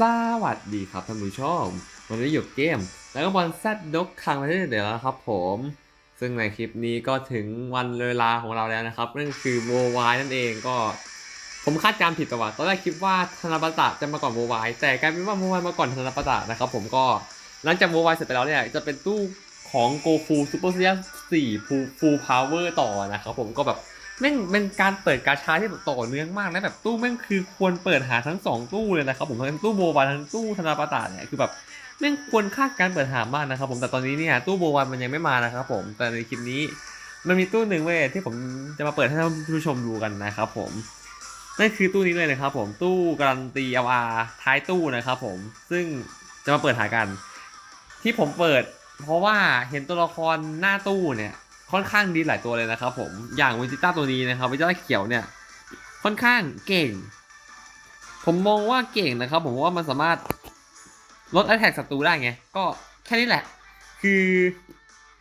สวัสดีครับท่านผู้ชม วันนี้อยู่เกม แล้วก็บอลแซดดกคังประเทศเดียวแล้วครับผม ซึ่งในคลิปนี้ก็ถึงวันเวลาของเราแล้วนะครับ นั่นคือโววายนั่นเองก็ ผมคาดการณ์ผิดตัวตอนแรกคิดว่าธนาปตะจะมาก่อนโววายแต่กลายเป็นว่าโววายมาก่อนธนาปตะนะครับผมก็หลังจากโววายเสร็จไปแล้วเนี่ยจะเป็นตู้ของโกฟูซูเปอร์เซียสี่ฟูฟูพาวเวอร์ต่อนะครับผมก็แบบ แม่งเป็นการเปิดกาชาที่แบบต่อเนื่องมากนะแบบตู้แม่งคือควรเปิดหาทั้งสองตู้เลยนะครับผมทั้งตู้โววายทั้งตู้ธนาปตะเนี่ยคือแบบแม่งควรค่าการเปิดหามากนะครับผมแต่ตอนนี้เนี่ยตู้โบวันมันยังไม่มานะครับผมแต่ในคลิปนี้มันมีตู้หนึ่งเว้ยที่ผมจะมาเปิดให้ท่านผู้ชมดูกันนะครับผมนั่นคือตู้นี้เลยนะครับผมตู้การันตี LR ท้ายตู้นะครับผมซึ่งจะมาเปิดหากัน ที่ผมเปิด เพราะว่าเห็นตัวละครหน้าตู้เนี่ย ค่อนข้างดีหลายตัวเลยนะครับผมอย่างวิจิต้าตัวนี้นะครับวิจิต้าเขียวเนี่ยค่อนข้างเก่ง ผมมองว่าเก่งนะครับ ผมว่ามันสามารถลด a t แทกศัตรูได้ไง ก็แค่นี้แหละ คือ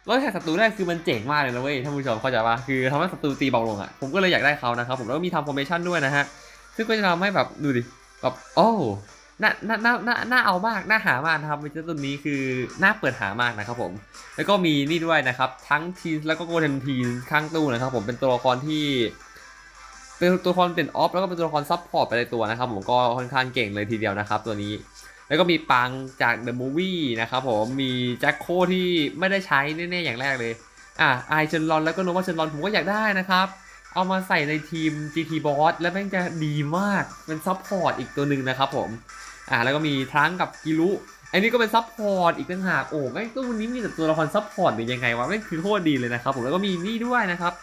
ลด a t แทกศัตรูได้คือมันเจ๋งมากเลยนะเว้ยท่านผู้ชมเข้าใจปะคือทำให้ศัตรูตีเบาลงอะผมก็เลยอยากได้เขานะครับผมแล้วมีทำ formation ด้วยนะฮะซึ่งก็จะทำให้แบบดูดิแบบโอ้ น่าน่าน่าน่าน่าเอามาก น่าหามากนะครับวิจตัวนี้คือน่าเปิดหามากนะครับผม แล้วก็มีนี่ด้วยนะครับ ทั้งทีนแล้วก็โกลเด้นทีนข้างตู้นะครับผมเป็นตัวละครที่ เป็นตัวละครเป็นออฟแล้วก็เป็นตัวละครซับพอร์ตไปในตัวนะครับ ผมก็ค่อนข้างเก่งเลยทีเดียวนะครับ ตัวนี้ แล้วก็มีปังจาก The Movie นะครับผมมีแจ็คโคที่ไม่ได้ใช้แน่ๆอย่างแรกเลยอะไอเชนลอนแล้วก็โนวาเชนลอนผมก็อยากได้นะครับเอามาใส่ในทีม GT Boss แล้วแม่งจะดีมากเป็นซับพอร์ตอีกตัวหนึ่งนะครับผม อะแล้วก็มีทั้งกับกิรุอันนี้ก็เป็นซับพอร์ตอีกต่างหากโอ้แม่งตู้นี้มีแต่ตัวละครซับพอร์ตหรือยังไงวะแม่งคือโคตรดีเลยนะครับผมแล้วก็มีนี่ด้วยนะครับ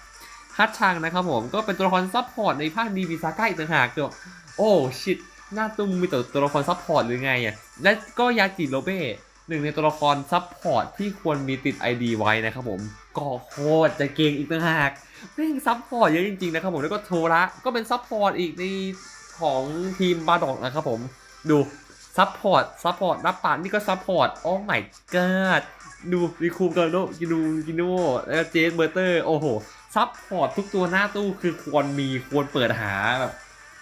ฮัตชังนะครับผมก็เป็นตัวละครซับพอร์ตในภาคดีบีซาก้าอีกต่างหากเกือบโอ้ชิตหน้าตุ้มมีแต่ตัวละครซับพอร์ตหรือไงอะและก็ยาจิโรเบ้หนึ่งในตัวละครซับพอร์ตที่ควรมีติด ID ไว้นะครับผมก็โคตรจะเก่งอีกต่างหากแม่งซับพอร์ตเยอะจริงๆนะครับผมแล้วก็โทระก็เป็นซับพอร์ตอีกในของทีมบาดอกนะครับผม ดูซับพอร์ตซับพอร์ตนับปานนี่ก็ซับพอร์ตโอ้ my god ดูรีคูมกอร์โนกินูกิโนแล้วเจสเบอร์เตอร์โอ้โหซับพอร์ตทุกตัวหน้าตู้คือควรมีควรเปิดหาแบบ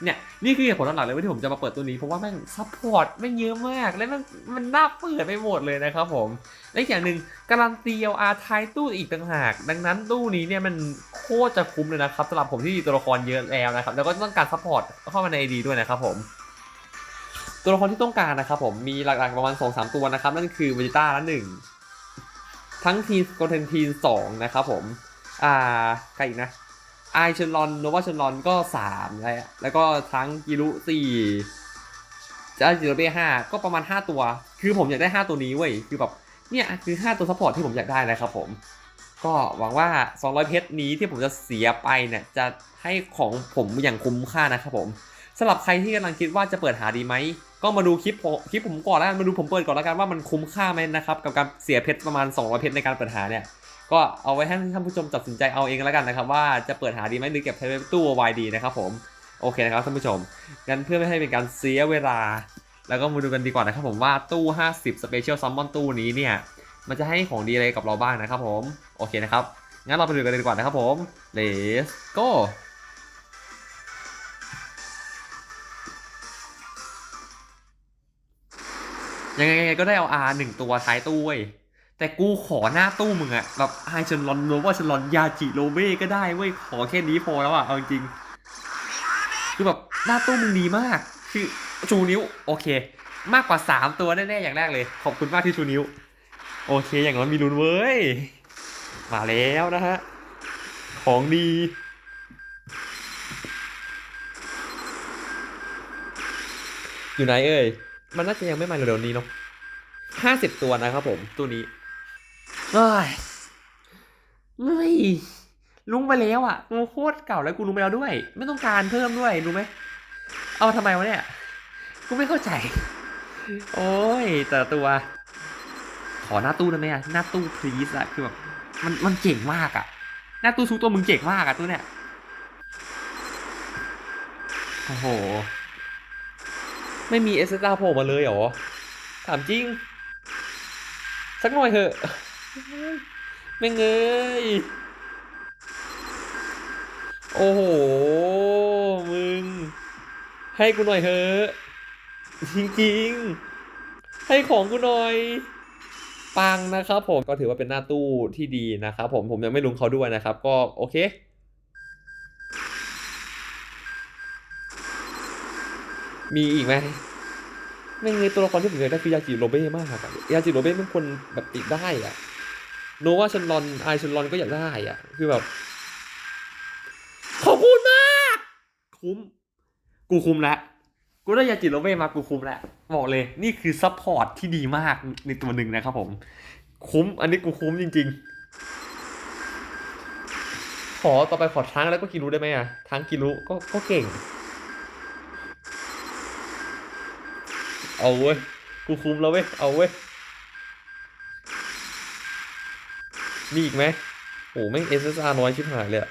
เนี่ยนี่คือเหตุผลหลักเลยว่าที่ผมจะมาเปิดตัวนี้เพราะว่าแม่งซัพพอร์ตแม่งเยอะมาก และม่งมันน่าเปิดไปหมดเลยนะครับผมและอีกอย่างหนึ่งการันตี LR ท้ายตู้อีกต่างหาก ดังนั้นตู้นี้เนี่ยมันโคตรจะคุ้มเลยนะครับสำหรับผมที่มีตัวละครเยอะแล้วนะครับแล้วก็ต้องการซัพพอร์ตเข้ามาใน AD ด้วยนะครับผม ตัวละครที่ต้องการนะครับผมมีหลักๆประมาณ2อสตัวนะครับ นั่นคือวิจิต้าละหนึ่งทั้งทีนโกเทนทีนสองนะครับผม อ่าใครอีกนะไอเชนลอนโนวาเชนลอนก็สามแล้วแล้วก็ทั้งกิรุสี่จะจิโรเบ้ห้าก็ประมาณ 5 ตัว คือผมอยากได้ 5 ตัวนี้เว้ย คือแบบ เนี่ย คือ 5 ตัวซัพพอร์ตที่ผมอยากได้นะครับผม ก็หวังว่า 200 เพชรนี้ที่ผมจะเสียไปเนี่ย จะให้ของผมอย่างคุ้มค่านะครับผมสำหรับใครที่กำลังคิดว่าจะเปิดหาดีไหม ก็มาดูคลิปคลิปผมก่อนแล้วกันมาดูผมเปิดก่อนแล้วกันว่ามันคุ้มค่าไหมนะครับกับการเสียเพชรประมาณ 200 เพชรในการเปิดหาเนี่ยก็เอาไว้ให้ท่านผู้ชมตัดสินใจเอาเองแล้วกันนะครับว่าจะเปิดหาดีไหมหรือเก็บไว้ตู้วายดีนะครับผมโอเคนะครับท่านผู้ชมงั้นเพื่อไม่ให้เป็นการเสียเวลา แล้วก็มาดูกันดีกว่านะครับผมว่าตู้ 50 Special Summon ตู้นี้เนี่ยมันจะให้ของดีอะไรกับเราบ้างนะครับผมโอเคนะครับงั้นเราไปดูกันเลยดีกว่านะครับผม let's go ยังไงก็ได้เอา R หนึ่งตัวท้ายตู้เว้ยแต่กูขอหน้าตู้มึงอะแบบไฮเชนลอนโนว่าเชนลอนยาจิโรเบ้ก็ได้เว้ยขอแค่นี้พอแล้วอะเอาจริงคือแบบหน้าตู้มึงดีมาก คือชูนิ้วโอเค มากกว่า 3 ตัวแน่ๆอย่างแรกเลย ขอบคุณมากที่ชูนิ้ว โอเคอย่างน้อยมีลุ้นเว้ย มาแล้วนะฮะ ของดีอยู่ไหนเอ่ย มันน่าจะยังไม่มาเร็วๆนี้เนาะห้าสิบตัวนะครับผมตัวนี้เฮ้ยเฮ้ยลุงไปแล้วอะกูโคตรเก่าแล้วกูลุงไปแล้วด้วย ไม่ต้องการเพิ่มด้วยรู้ไหมเอาทำไมวะเนี่ย กูไม่เข้าใจ โอ้ย แต่ตัว ขอหน้าตู้ได้ไหมอะหน้าตู้พลีสอะคือแบบมันมันเจ๋งมากอะ หน้าตู้ทุกตัวมึงเจ๋งมากอะตัวเนี้ยโอ้โห ไม่มีเอสตาโผล่มาเลยเหรอ ถามจริง สักหน่อยเถอะไม่เงยโอ้โห มึง ให้กูหน่อยเถอะจริงๆ ให้ของกูหน่อยปังนะครับผมก็ถือว่าเป็นหน้าตู้ที่ดีนะครับผมผมยังไม่ลุงเขาด้วยนะครับ ก็โอเค มีอีกไหมไม่งตัวละครที่ผมอยากได้คือยาจิโรเบ้มากอะยาจิโรเบ้เป็นคนแบบติดได้อะโนว่าชันลอนไอชันลอนก็อยากได้อะคือแบบ ขอบคุณมาก คุ้ม กูคุ้มแล้วกูได้ยาจิโรเบ้มากูคุ้มแล้วบอกเลย นี่คือซัพพอร์ตที่ดีมากในตัวหนึ่งนะครับผม คุ้ม อันนี้กูคุ้มจริง ๆ ขอต่อไปขอทั้งแล้วก็กิรุได้ไหมอะทั้งกิรุก็ก็เก่ง เอาเว้ย กูคุ้มแล้วเว้ย เอาเว้ย มีอีกไหมโอ้ไม่ง SSR น้อยชิบหายเลยอะ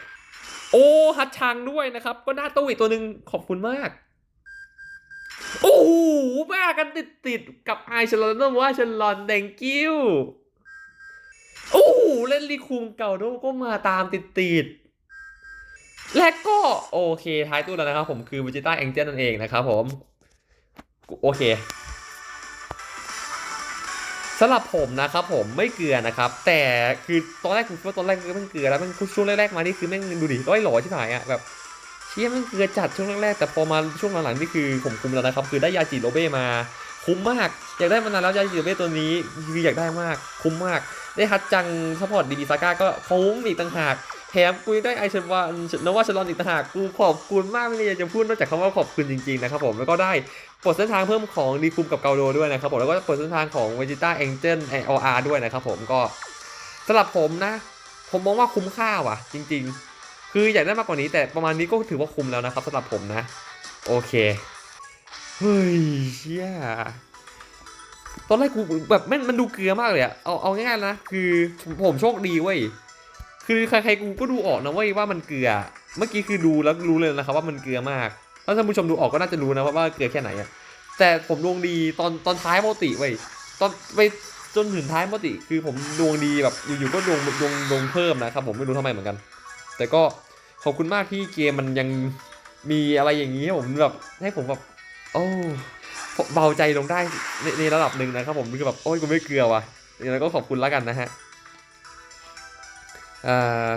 โอ้ฮัตชังด้วยนะครับ ก็น้าตู้อีกตัวหนึ่งขอบคุณมาก โอ้โหมากันติดติดกับไอชลอนต้องว่าชลอนแดงกิ้วโอ้โหเล่นลีคุงเก่าโดก็มาตามติดติดและก็โอเคท้ายตู้แล้วนะครับผมคือวิจิต้าแองเจิลนั่นเองนะครับผม โอเค สำหรับผมนะครับผมไม่เกลือนะครับ แต่คือตอนแรกผมคิดว่าตอนแรกมันเกลือแล้วมันช่วงแรกๆมานี่คือแม่งดูดิร้อยหล่อที่หายอะแบบเชี่ยมันเกลือจัดช่วงแรกๆแต่พอมาช่วงหลังๆนี่คือผมคุมแล้วนะครับ คือได้ยาจิโรเบ้มาคุ้มมาก อยากได้มานานแล้วยาจิโรเบ้ตัวนี้คืออยากได้มากคุ้มมาก ได้ฮัตจังซัพพอร์ตดีดีซาก้าก็คุ้มอีกต่างหากแถมกูยังได้ไอเชนวานนว่าชลอนอีกต่างหากกูขอบคุณมากไม่มีอะไรจะพูดนอกจากคำว่าขอบคุณจริงๆนะครับผมแล้วก็ได้ ปลดเส้นทางเพิ่มของดีคุมกับเกาโดด้วยนะครับผมแล้วก็ปลดเส้นทางของเวจิต้าแองเจิลไอออาร์ด้วยนะครับผมก็สำหรับผมนะ ผมมองว่าคุ้มค่าว่ะ จริง ๆ คืออยากได้มากกว่านี้แต่ประมาณนี้ก็ถือว่าคุ้มแล้วนะครับสำหรับผมนะ โอเคเฮ้ยเชี่ยตอนแรกกูแบบแม่งมันดูเกลือมากเลยอะเอาเอาง่ายๆนะคือผมผมโชคดีเว้ยคือใครๆกูก็ดูออกนะเว้ยว่ามันเกลือ เมื่อกี้คือดูแล้วรู้เลยนะครับว่ามันเกลือมาก ถ้าท่านผู้ชมดูออกก็น่าจะรู้นะว่าวาเกลือแค่ไหนอะแต่ผมดวงดีตอนตอนท้ายโมติเว้ยตอนไปจนถึงท้ายโมติคือผมดวงดีแบบอยู่ๆก็ดวงดวงดวงเพิ่มนะครับผมไม่รู้ทำไมเหมือนกัน แต่ก็ขอบคุณมากที่เกมมันยังมีอะไรอย่างนี้ให้ผมแบบให้ผมแบบโอ้เบาใจลงได้ในในระดับหนึ่งนะครับผมคือแบบโอ้ยกูไม่เกลือว่ะอย่างนั้นก็ขอบคุณแล้วกันนะฮะอ่า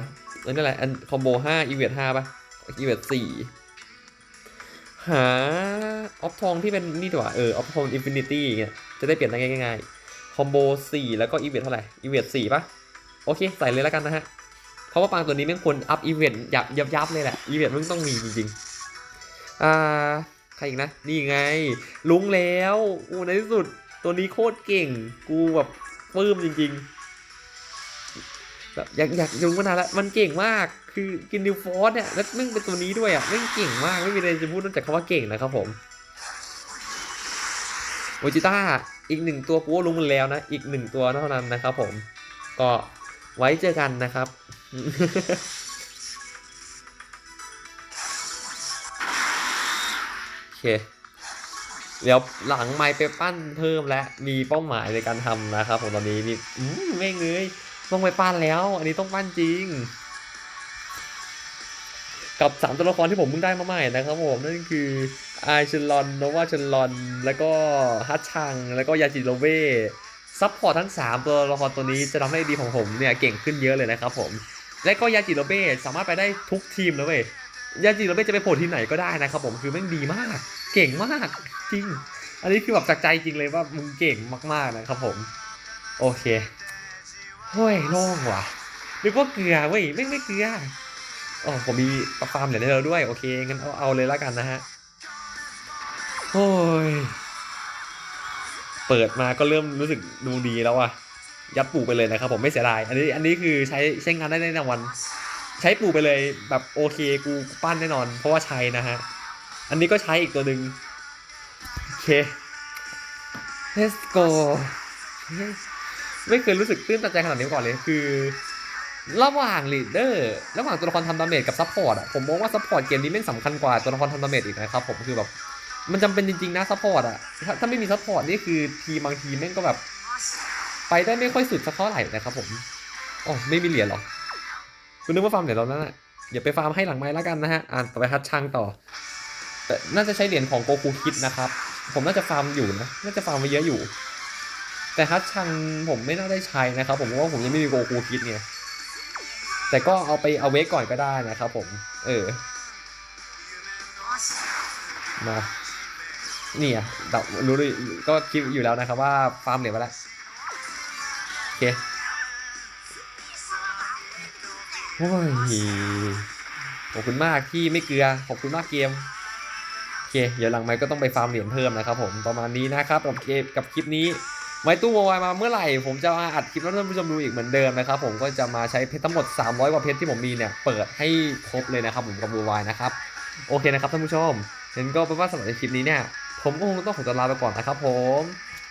อันนี้แหละอันคอมโบห้าอีเวทห้าป่ะอีเวทสี่ หาออฟทองที่เป็นนี่ดีกว่าเออออฟทองอินฟินิตี้เงี้ยจะได้เปลี่ยนได้ง่ายๆคอมโบสี่แล้วก็อีเวทเท่าไหร่อีเวทสี่ป่ะโอเค ใส่เลยแล้วกันนะฮะ เพราะว่าปางตัวนี้แม่งควรอัพอีเวนต์ยับยับยับเลยแหละอีเวนต์มันต้องมีจริงๆอ่าใครอีกนะ นี่ไง ลุงแล้วอูในที่สุดตัวนี้โคตรเก่ง กูแบบปลื้มจริง ๆ แบบอยากอยากลุงมานานแล้วมันเก่งมากคือกินดิวฟอร์สเนี่ยแล้วแม่งเป็นตัวนี้ด้วยอะแม่งเก่งมากไม่มีอะไรจะพูดนอกจากคำว่าเก่งนะครับผมโอจิต้าอีกหนึ่งตัวกูว่าลุงมันแล้วนะ อีกหนึ่งตัวเท่านั้นนะครับผม ก็ไว้เจอกันนะครับ โอเค เดี๋ยวหลังไมค์ไปปั้นเพิ่มและมีเป้าหมายในการทำนะครับผมตอนนี้นี่อืมไม่งเงย ต้องไปปั้นแล้ว อันนี้ต้องปั้นจริง กับสามตัวละครที่ผมเพิ่งได้มาใหม่นะครับผมนั่นคือไอชลอนโนวาชลอน แล้วก็ฮัตชัง แล้วก็ยาจิโรเบ้ซัพพอร์ตทั้ง 3 ตัวละครตัวนี้จะทำให้ดีของผมเนี่ยเก่งขึ้นเยอะเลยนะครับผม และก็ยาจิโรเบสามารถไปได้ทุกทีมนะเว้ยยาจิโรเบจะไปโผล่ที่ไหนก็ได้นะครับผมคือแม่งดีมาก เก่งมากจริง อันนี้คือแบบจากใจจริงเลยว่ามึงเก่งมากๆนะครับผม โอเค เฮ้ยโล่งว่ะนึกว่าเกลือเว้ยไม่งไม่เกลืออ๋อผมมีปลาฟาร์มเหรียญให้เราด้วย โอเคงั้นเอาเอาเลยแล้วกันนะฮะโอ้ยเปิดมาก็เริ่มรู้สึกดูดีแล้วอะยัดปลูกไปเลยนะครับผมไม่เสียดาย อันนี้อันนี้คือใช้ใช้งานได้ในวันใช้ปลูกไปเลยแบบโอเคกูปั้นแน่นอน เพราะว่าใช้นะฮะ อันนี้ก็ใช้อีกตัวหนึ่งโอเค let's go ไม่เคยรู้สึกตื้นตันใจขนาดนี้มาก่อนเลยคือ ระหว่างลีดเดอร์ระหว่างตัวละครทำดาเมจกับซัพพอร์ตอะผมมองว่าซัพพอร์ตเกมนี้แม่งสำคัญกว่าตัวละครทำดาเมจอีกนะครับผมคือแบบมันจำเป็นจริงๆนะซัพพอร์ตอะถ้าถ้าไม่มีซัพพอร์ตนี่คือทีบางทีแม่งก็แบบ ไปได้ไม่ค่อยสุดสักเท่าไหร่นะครับผมอ๋อไม่มีเหรียญหรอคุณนึกว่าฟาร์มเหรียญเรานั่นน่ะอย่าไปฟาร์มให้หลังไม้แล้วกันนะฮะอ่านต่อไปฮัตช่างต่อแต่น่าจะใช้เหรียญของโกคูคิดนะครับ ผมน่าจะฟาร์มอยู่นะน่าจะฟาร์มไปเยอะอยู่ แต่ฮัตชันผมไม่น่าได้ใช้นะครับ ผมเพราะว่าผมยังไม่มีโกคูคิดไงแต่ก็เอาไปเอาเวกก่อนก็ได้นะครับผม เออ มานี่อะเดารู้เลยก็คิดอยู่แล้วนะครับว่าฟาร์มเหลือไปแล้วโอเคโอ้ยขอบคุณมากที่ไม่เกลือ ขอบคุณมากเกมโอเค เดี๋ยวหลังไมค์ก็ต้องไปฟาร์มเหรียญเพิ่มนะครับผมประมาณนี้นะครับกับเกมกับคลิปนี้ ไม้ตู้โวายมาเมื่อไหร่ผมจะมาอัดคลิปแล้วท่านผู้ชมดูอีกเหมือนเดิมนะครับผมก็จะมาใช้เพชรทั้งหมด 300 กว่าเพชรที่ผมมีเนี่ยเปิดให้ครบเลยนะครับผมกับโวายนะครับโอเคนะครับท่านผู้ชมงั้นก็เป็นว่าสำหรับในคลิปนี้เนี่ยผมก็คงต้องขอตัวลาไปก่อนนะครับผม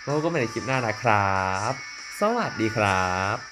แล้วก็ไม่ในคลิปหน้านะครับ สวัสดีครับ